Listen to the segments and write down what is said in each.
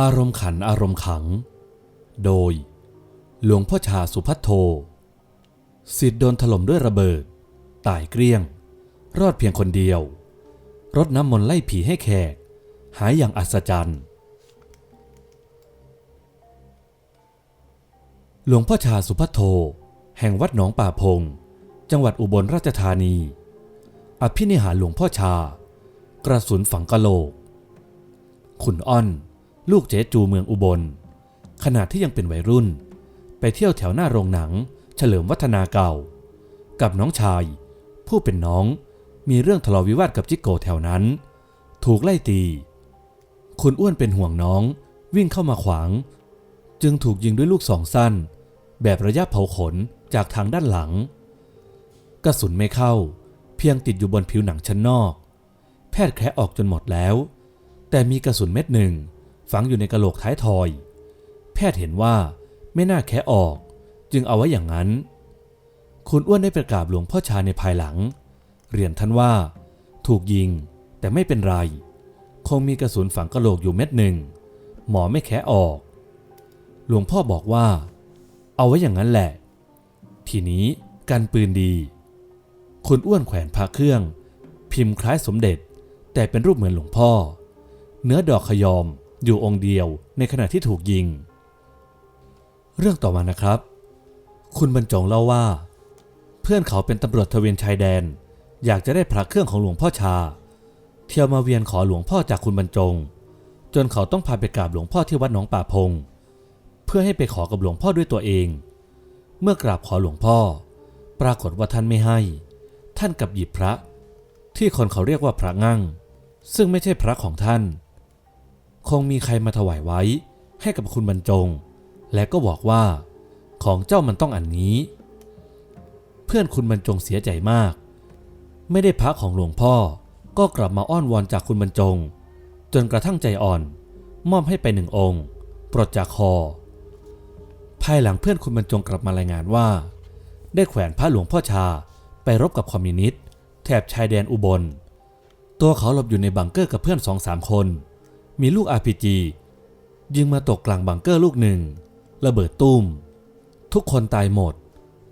อารมณ์ขันอารมณ์ขัง โดย หลวงพ่อชาสุพัทโทสิทธิ์โดนถล่มด้วยระเบิด ตายเกลี้ยง รอดเพียงคนเดียวรดน้ำมนต์ไล่ผีให้แขก หายอย่างอัศจรรย์ หลวงพ่อชาสุพัทโท แห่งวัดหนองป่าพง จังหวัดอุบลราชธานี อภินิหารหลวงพ่อชา กระสุนฝังกะโหลก ขุนอ้อน ลูกเจ๊จูเมืองอุบล ขณะที่ยังเป็นวัยรุ่น ไปเที่ยวแถวหน้าโรงหนัง เฉลิมวัฒนาเก่า กับน้องชาย ผู้เป็นน้องมีเรื่องทะเลาะวิวาทกับจิกโกแถวนั้น ถูกไล่ตี คุณอ้วนเป็นห่วงน้องวิ่งเข้ามาขวาง จึงถูกยิงด้วยลูกสองสั้น แบบระยะเผาขนจากทางด้านหลัง กระสุนไม่เข้า เพียงติดอยู่บนผิวหนังชั้นนอก แพทย์แคะออกจนหมดแล้ว แต่มีกระสุนเม็ดหนึ่ง ฝังอยู่ในกระโหลกท้ายทอย แพทย์เห็นว่าไม่น่าแคะออก จึงเอาไว้อย่างนั้น คุณอ้วนได้ประกาบหลวงพ่อชาในภายหลัง เรียนท่านว่า ถูกยิงแต่ไม่เป็นไร คงมีกระสุนฝังกระโหลกอยู่เม็ดหนึ่ง หมอไม่แคะออก หลวงพ่อบอกว่า เอาไว้อย่างนั้นแหละ ทีนี้กันปืนดี คุณอ้วนแขวนพระเครื่อง พิมพ์คล้ายสมเด็จ แต่เป็นรูปเหมือนหลวงพ่อ เนื้อดอกขยอม อยู่องค์เดียวในขณะที่ถูกยิง เรื่องต่อมานะครับ คุณบรรจงเล่าว่า เพื่อนเขาเป็นตำรวจทเวนชายแดน อยากจะได้พระเครื่องของหลวงพ่อชา เที่ยวมาเวียนขอหลวงพ่อจากคุณบรรจง จนเขาต้องพาไปกราบหลวงพ่อที่วัดหนองป่าพง เพื่อให้ไปขอกับหลวงพ่อด้วยตัวเอง เมื่อกราบขอหลวงพ่อ ปรากฏว่าท่านไม่ให้ ท่านกับหยิบพระ ที่คนเขาเรียกว่าพระงั่งซึ่งไม่ใช่พระของท่าน คงมีใครมาถวายไว้ ให้กับคุณบรรจง และก็บอกว่า ของเจ้ามันต้องอันนี้ เพื่อนคุณบรรจงเสียใจมาก ไม่ได้พระของหลวงพ่อ ก็กลับมาอ้อนวอนจากคุณบรรจง จนกระทั่งใจอ่อน มอบให้ไปหนึ่งองค์ ปลดจากคอ ภายหลังเพื่อนคุณบรรจงกลับมารายงานว่า ได้แขวนพระหลวงพ่อชาไปรบกับคอมมิวนิสต์แถบชายแดนอุบล ตัวเขาหลบอยู่ในบังเกอร์กับเพื่อนสองสามคน มีลูก RPG ยิงมาตกกลางบังเกอร์ลูกหนึ่ง ระเบิดตุ้ม ทุกคนตายหมด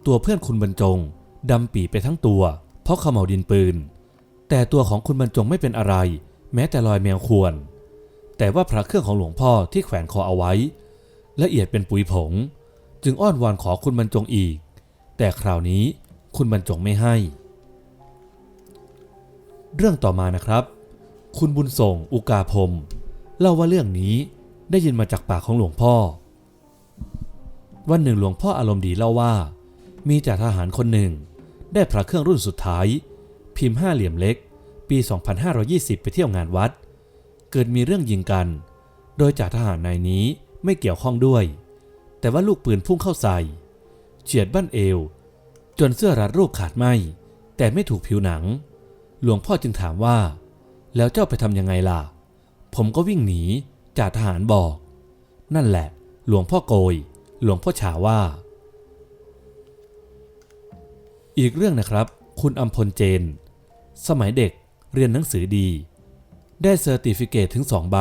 ตัวเพื่อนคุณบรรจงดำปีไปทั้งตัว เพราะเขม่าดินปืน แต่ตัวของคุณบรรจงไม่เป็นอะไร แม้แต่รอยแมวควร แต่ว่าพระเครื่องของหลวงพ่อที่แขวนคอเอาไว้ ละเอียดเป็นปุ๋ยผง จึงอ้อนวอนขอคุณบรรจงอีก แต่คราวนี้คุณบรรจงไม่ให้ เรื่องต่อมานะครับ คุณบุญส่งอุกาพรม เล่าว่าเรื่องนี้ได้ยินมาจากปากของหลวงพ่อ วันหนึ่งหลวงพ่ออารมณ์ดีเล่าว่า มีจ่าทหารคนหนึ่ง ได้พระเครื่องรุ่นสุดท้าย พิมพ์ห้าเหลี่ยมเล็ก ปี 2520 ไปเที่ยวงานวัด เกิดมีเรื่องยิงกัน โดยจ่าทหารนายนี้ไม่เกี่ยวข้องด้วย แต่ว่าลูกปืนพุ่งเข้าใส่เฉียดบ้านเอว จนเสื้อรัดรูปขาดไหมแต่ไม่ถูกผิวหนัง หลวงพ่อจึงถามว่า แล้วเจ้าไปทำยังไงล่ะ ผมก็วิ่งหนีจ่าทหารบอก นั่นแหละ หลวงพ่อโกย หลวงพ่อฉาว่า อีกเรื่องนะครับ คุณอัมพลเจน สมัยเด็กเรียนหนังสือดี ได้เซอร์ติฟิเคตถึงสองใบ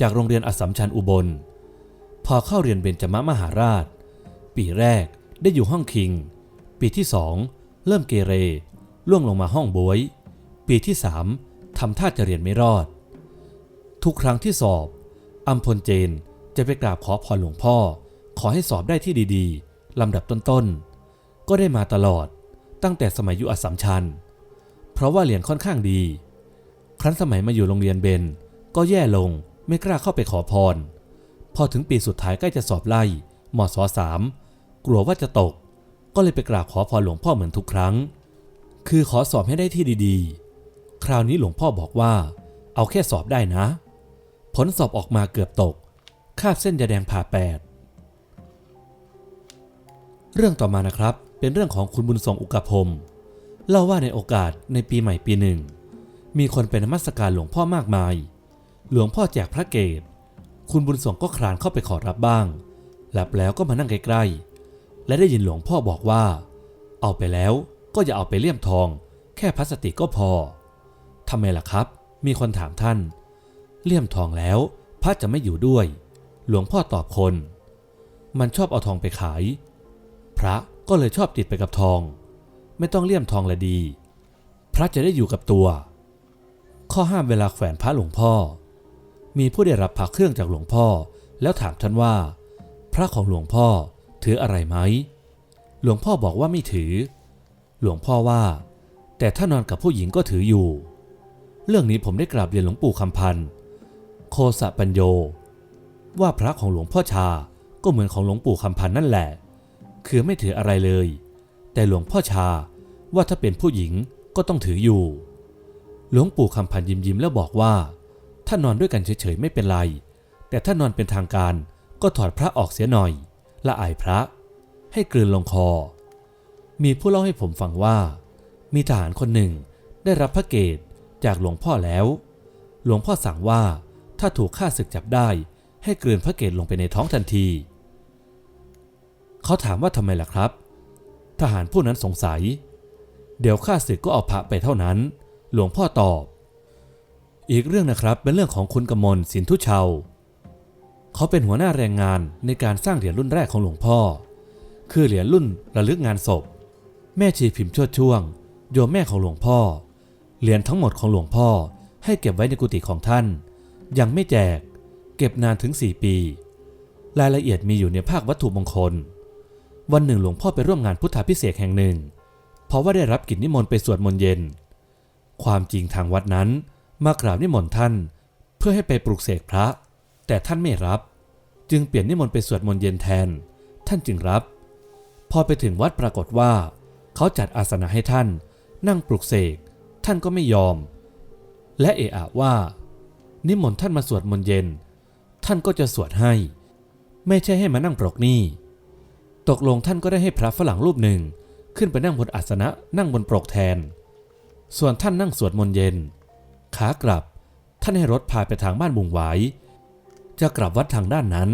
จากโรงเรียนอัสสัมชัญอุบล พอเข้าเรียนเบญจมมหาราช ปีแรกได้อยู่ห้องคิง ปีที่สองเริ่มเกเร ล่วงลงมาห้องบวย ปีที่สามทำท่าจะเรียนไม่รอด ทุกครั้งที่สอบ อัมพลเจนจะไปกราบขอพรหลวงพ่อ ขอให้สอบได้ที่ดีๆลำดับต้นๆ ก็ได้มาตลอดตั้งแต่สมัยอยู่อัสสัมชัญ เพราะว่าเรียนค่อนข้างดี ครั้นสมัยมาอยู่โรงเรียนเบน ก็แย่ลงไม่กล้าเข้าไปขอพร พอถึงปีสุดท้ายใกล้จะสอบไล่มศสามกลัวว่าจะตก ก็เลยไปกราบขอพรหลวงพ่อเหมือนทุกครั้ง คือขอสอบให้ได้ที่ดีๆ คราวนี้หลวงพ่อบอกว่า เอาแค่สอบได้นะ ผลสอบออกมาเกือบตก คาบเส้นยาแดงผ่าแปด เรื่องต่อมานะครับ เป็นเรื่องของคุณบุญทรงอุกพรมเล่าว่าในโอกาสในปีใหม่ปีหนึ่ง มีคนเป็นนมัสการหลวงพ่อมากมาย หลวงพ่อแจกพระเกศคุณบุญส่งก็คลานเข้าไปขอรับบ้าง หลับแล้วก็มานั่งใกล้ๆ และได้ยินหลวงพ่อบอกว่า เอาไปแล้วก็อย่าเอาไปเลี่ยมทอง แค่พลาสติกก็พอทำไมล่ะครับ มีคนถามท่าน เลี่ยมทองแล้ว พระจะไม่อยู่ด้วย หลวงพ่อตอบคน มันชอบเอาทองไปขาย พระก็เลยชอบติดไปกับทอง ไม่ต้องเลี่ยมทองละดี พระจะได้อยู่กับตัว ข้อห้ามเวลาแขวนพระหลวงพ่อ มีผู้ได้รับพระเครื่องจากหลวงพ่อ แล้วถามท่านว่า พระของหลวงพ่อถืออะไรไหม หลวงพ่อบอกว่าไม่ถือ หลวงพ่อว่า แต่ถ้านอนกับผู้หญิงก็ถืออยู่ เรื่องนี้ผมได้กราบเรียนหลวงปู่คำพันธ์ คสะปัญโย ว่าพระของหลวงพ่อชาก็เหมือนของหลวงปู่คำพันนั่นแหละ คือไม่ถืออะไรเลย แต่หลวงพ่อชาว่าถ้าเป็นผู้หญิงก็ต้องถืออยู่ หลวงปู่คำพันยิ้มยิ้มแล้วบอกว่า ถ้านอนด้วยกันเฉยๆไม่เป็นไร แต่ถ้านอนเป็นทางการก็ถอดพระออกเสียหน่อย ละอายพระ ให้กลืนลงคอ มีผู้เล่าให้ผมฟังว่า มีทหารคนหนึ่งได้รับพระเกตจากหลวงพ่อแล้ว หลวงพ่อสั่งว่า ถ้าถูกฆ่าศึกจับได้ ให้กลืนพระเกตลงไปในท้องทันที เขาถามว่าทำไมล่ะครับ ทหารผู้นั้นสงสัย เดี๋ยวข้าศึกก็เอาพระไปเท่านั้น หลวงพ่อตอบ อีกเรื่องนะครับเป็นเรื่องของคุณกมลสินทุเชาเขาเป็นหัวหน้าแรงงานในการสร้างเหรียญรุ่นแรกของหลวงพ่อ คือเหรียญรุ่นระลึกงานศพ แม่ชีพิมพ์ชดช่วง โยมแม่ของหลวงพ่อ เหรียญทั้งหมดของหลวงพ่อให้เก็บไว้ในกุฏิของท่าน ยังไม่แจก เก็บนานถึง 4 ปี รายละเอียดมีอยู่ในภาควัตถุมงคล วันหนึ่งหลวงพ่อไปร่วมงานพุทธาพิเศษแห่งหนึ่ง เพราะว่าได้รับกิจนิมนต์ไปสวดมนต์เย็น ความจริงทางวัดนั้นมากราบนิมนต์ท่าน เพื่อให้ไปปลุกเสกพระ แต่ท่านไม่รับ จึงเปลี่ยนนิมนต์ไปสวดมนต์เย็นแทน ท่านจึงรับ พอไปถึงวัดปรากฏว่า เขาจัดอาสนะให้ท่าน นั่งปลุกเสกท่านก็ไม่ยอม และเอะอะว่า นิมนต์ท่านมาสวดมนต์เย็น ท่านก็จะสวดให้ ไม่ใช่ให้มานั่งปรกนี้ตกลงท่านก็ได้ให้พระฝรั่งรูปหนึ่ง ขึ้นไปนั่งบนอาสนะนั่งบนปรกแทน ส่วนท่านนั่งสวดมนต์เย็น ขากลับ ท่านให้รถพาไปทางบ้านบุงหวายจะกลับวัดทางด้านนั้น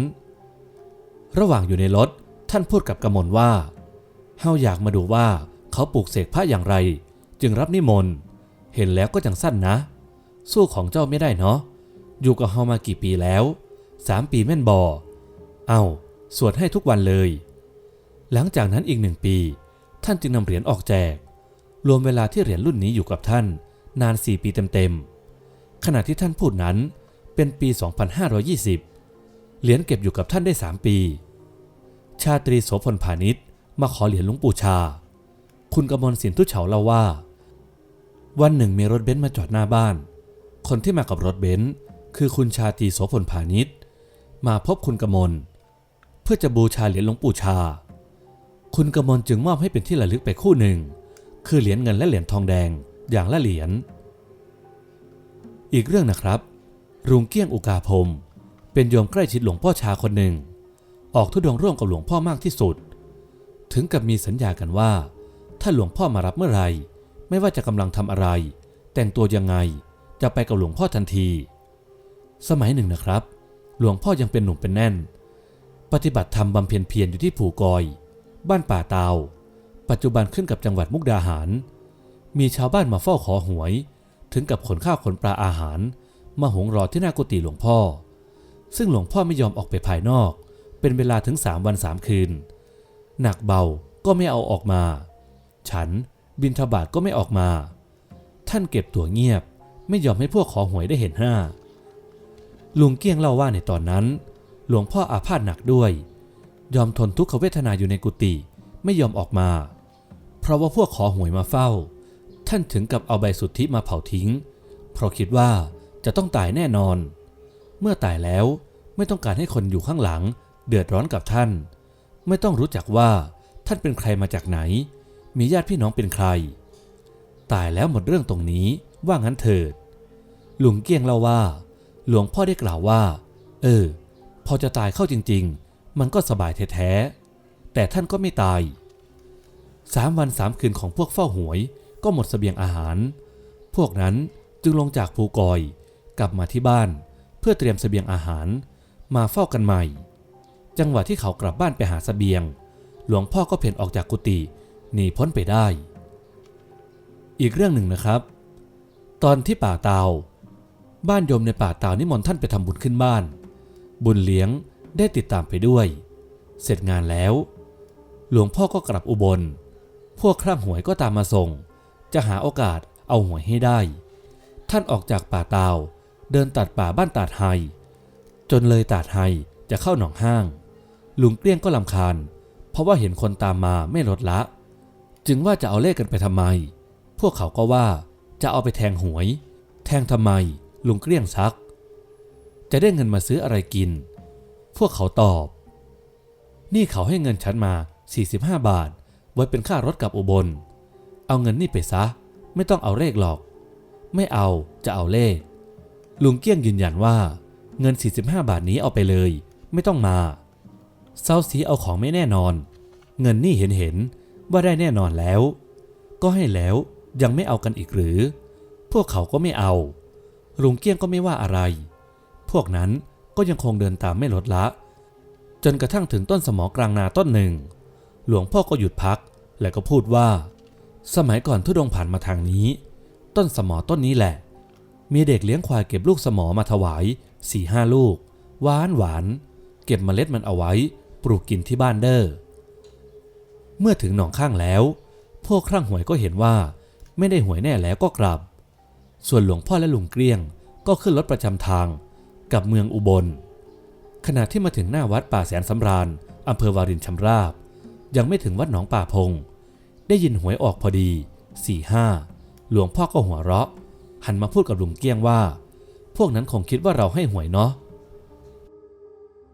ระหว่างอยู่ในรถท่านพูดกับกมลว่าเฮาอยากมาดูว่าเขาปลูกเสกพระอย่างไร จึงรับนิมนต์ เห็นแล้วก็จังสั้นนะ สู้ของเจ้าไม่ได้เนาะ อยู่กับเฮามากี่ปีแล้วสามปีแม่นบอเอาสวดให้ทุกวันเลย หลังจากนั้นอีกหนึ่งปี ท่านจึงนำเหรียญออกแจก รวมเวลาที่เหรียญรุ่นนี้อยู่กับท่าน นาน4ปีเต็มๆขณะที่ท่านพูดนั้นเป็นปี 2520 เหรียญเก็บอยู่กับท่านได้ 3 ปี ชาตรีโสพลพาณิชย์มาขอเหรียญหลวงปู่ชา คุณกมลสินทุเฉาเล่าว่า วันหนึ่งมีรถเบนซ์มาจอดหน้าบ้าน คนที่มากับรถเบนซ์ คือคุณชาตีโสพลพาณิชย์มาพบคุณกมล เพื่อจะบูชาเหรียญหลวงปู่ชา คุณกมลจึงมอบให้เป็นที่ระลึกไปคู่หนึ่ง คือเหรียญเงินและเหรียญทองแดงอย่างละเหรียญ อีกเรื่องนะครับ รุงเกี้ยงอุกาพรมเป็นโยมใกล้ชิดหลวงพ่อชาคนหนึ่ง ออกทุดงร่วมกับหลวงพ่อมากที่สุด ถึงกับมีสัญญากันว่า ถ้าหลวงพ่อมารับเมื่อไหรไม่ว่าจะกำลังทำอะไร แต่งตัวยังไงจะไปกับหลวงพ่อทันที สมัยหนึ่งนะครับ หลวงพ่อยังเป็นหนุ่มเป็นแน่น ปฏิบัติธรรมบำเพ็ญเพียรอยู่ที่ผูกอย บ้านป่าตาว ปัจจุบันขึ้นกับจังหวัดมุกดาหาร มีชาวบ้านมาเฝ้าขอหวย ถึงกับขนข้าวขนปลาอาหาร มาหงรอที่หน้ากุฏิหลวงพ่อ ซึ่งหลวงพ่อไม่ยอมออกไปภายนอก เป็นเวลาถึงสามวันสามคืน หนักเบาก็ไม่เอาออกมา ฉันบินทบาทก็ไม่ออกมา ท่านเก็บตัวเงียบ ไม่ยอมให้พวกขอหวยได้เห็นหน้า ลุงเกี้ยงเล่าว่าในตอนนั้น หลวงพ่ออาพาธหนักด้วย ยอมทนทุกขเวทนาอยู่ในกุฏิไม่ยอมออกมา เพราะว่าพวกขอหวยมาเฝ้า ท่านถึงกับเอาใบสุทธิมาเผาทิ้ง เพราะคิดว่าจะต้องตายแน่นอน เมื่อตายแล้วไม่ต้องการให้คนอยู่ข้างหลัง เดือดร้อนกับท่าน ไม่ต้องรู้จักว่าท่านเป็นใครมาจากไหน มีญาติพี่น้องเป็นใคร ตายแล้วหมดเรื่องตรงนี้ว่างั้นเถิดลวงเกี้ยงเล่าว่า หลวงพ่อได้กล่าวว่า เออ พอจะตายเข้าจริง ๆ มันก็สบายแท้ๆแต่ท่านก็ไม่ตายสามวันสามคืนของพวกเฝ้าหวยก็หมดเสบียงอาหาร พวกนั้นจึงลงจากภูกอย กลับมาที่บ้านเพื่อเตรียมเสบียงอาหาร มาเฝ้ากันใหม่ จังหวะที่เขากลับบ้านไปหาเสบียง หลวงพ่อก็เพ่นออกจากกุฏิหนีพ้นไปได้ อีกเรื่องหนึ่งนะครับ ตอนที่ป่าตาว บ้านโยมในป่าตาวนิมนต์ท่านไปทำบุญขึ้นบ้าน บุญเลี้ยงได้ติดตามไปด้วย เสร็จงานแล้ว หลวงพ่อก็กลับอุบล พวกครั่งหวยก็ตามมาส่ง จะหาโอกาสเอาหวยให้ได้ ท่านออกจากป่าตาวเดินตัดป่าบ้านตาดไฮจนเลยตาดไฮจะเข้าหนองห้าง ลุงเกลี้ยงก็ลำคาญ เพราะว่าเห็นคนตามมาไม่ลดละ จึงว่าจะเอาเลขกันไปทำไม พวกเขาก็ว่าจะเอาไปแทงหวย แทงทำไม ลุงเกลี้ยงซัก จะได้เงินมาซื้ออะไรกิน พวกเขาตอบ นี่เขาให้เงินฉันมา 45 บาท ไว้เป็นค่ารถกลับอุบล เอาเงินนี่ไปซะ ไม่ต้องเอาเลขหรอก ไม่เอาจะเอาเลข ลุงเกี้ยงยืนยันว่า เงิน 45 บาทนี้เอาไปเลย ไม่ต้องมาเซาสีเอาของไม่แน่นอน เงินนี่เห็นเห็นว่าได้แน่นอนแล้ว ก็ให้แล้วยังไม่เอากันอีกหรือ พวกเขาก็ไม่เอา ลุงเกี้ยงก็ไม่ว่าอะไร พวกนั้นก็ยังคงเดินตามไม่ลดละ จนกระทั่งถึงต้นสมอกลางนาต้นหนึ่ง หลวงพ่อก็หยุดพัก แล้วก็พูดว่า สมัยก่อนทุดงผ่านมาทางนี้ ต้นสมอต้นนี้แหละ มีเด็กเลี้ยงควายเก็บลูกสมอมาถวายสี่ห้าลูก หวานหวาน เก็บเมล็ดมันเอาไว้ ปลูกกินที่บ้านเด้อ เมื่อถึงหนองข้างแล้ว พวกครั่งหวยก็เห็นว่า ไม่ได้หวยแน่แล้วก็กลับ ส่วนหลวงพ่อและลุงเกลี้ยงก็ขึ้นรถประจำทางกับเมืองอุบล ขณะที่มาถึงหน้าวัดป่าแสนสำราญอำเภอวารินชำราบ ยังไม่ถึงวัดหนองป่าพง ได้ยินหวยออกพอดีสี่ห้าหลวงพ่อก็หัวเราะ หันมาพูดกับลุงเกี้ยงว่า พวกนั้นคงคิดว่าเราให้หวยเนาะ